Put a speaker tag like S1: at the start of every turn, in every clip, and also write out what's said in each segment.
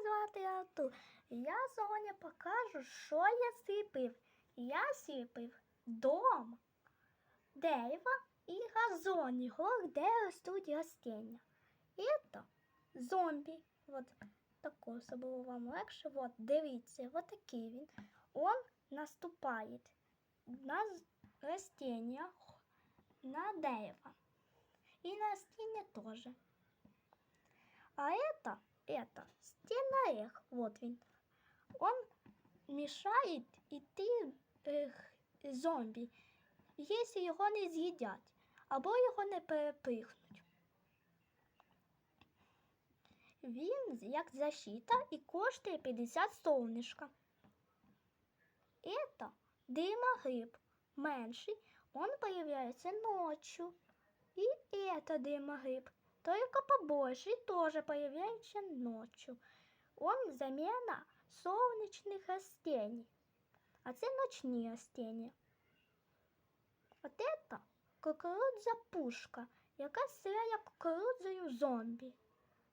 S1: звати Артур. Я сьогодні покажу, що я сипив. Я сипив дом, дерево і газон, його, де ростуть растения. Это зомбі. Вот такой, щоб було вам легше. Вот, дивіться, вот такий він. Он наступає на з- растения, на дерево. И на растения тоже. А это, это стенарех, вот він. Он мешает идти ех, зомбі, якщо його не з'їдять, або його не перепихнуть. Він як защита і коштує 50 солнышка. Это дымогриб менший, он появляется ночью. И это дымогриб, только побольше и тоже появляется ночью. Он замена солнечных растений. А це ночні растения. От это кукурудза пушка, яка стріляє кукурудзою в зомбі.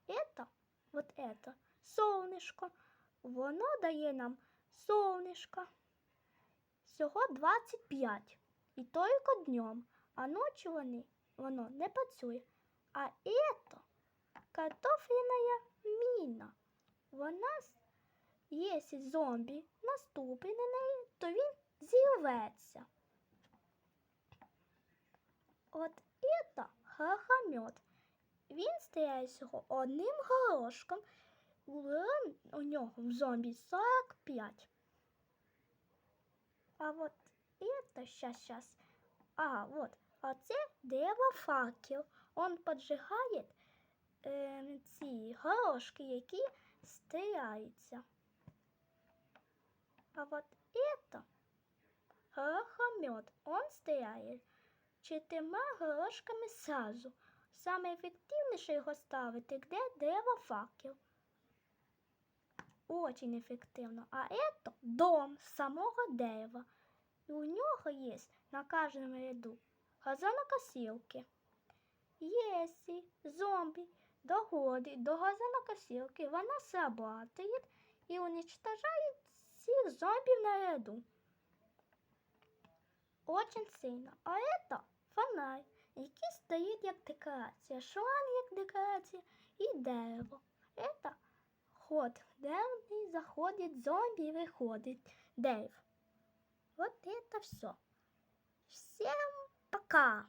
S1: Это, вот это, солнышко. Воно дає нам солнышко. Всього 25. І тільки днем, а ночі вони, воно не працює. А это картофляна міна. Вона, якщо зомбі наступить на неї, то він зірветься. От это хахамет. Він стріляє всього одним горошком. У нього в зомбі 45. А вот это сейчас, сейчас. А, вот. А це дерево факел. Он поджигає е, ці горошки, які стріляються. А вот это горохомет. Он стріляє чотирма горошками сразу. Саме ефективніше його ставити, де дерево факел. Очень ефективно. А это дом самого дерева. І у нього є на кожному ряду газонокосілки. Якщо зомбі доходить до газонокосілки, вона срабатує і уничтожає всіх зомбів на ряду. Очень сильно. А это фонарь, який стоїть як декорація, шланг як декорація і дерево. Это ход, де вони заходять зомбі і виходить Дейв. Вот это все. Всем пока!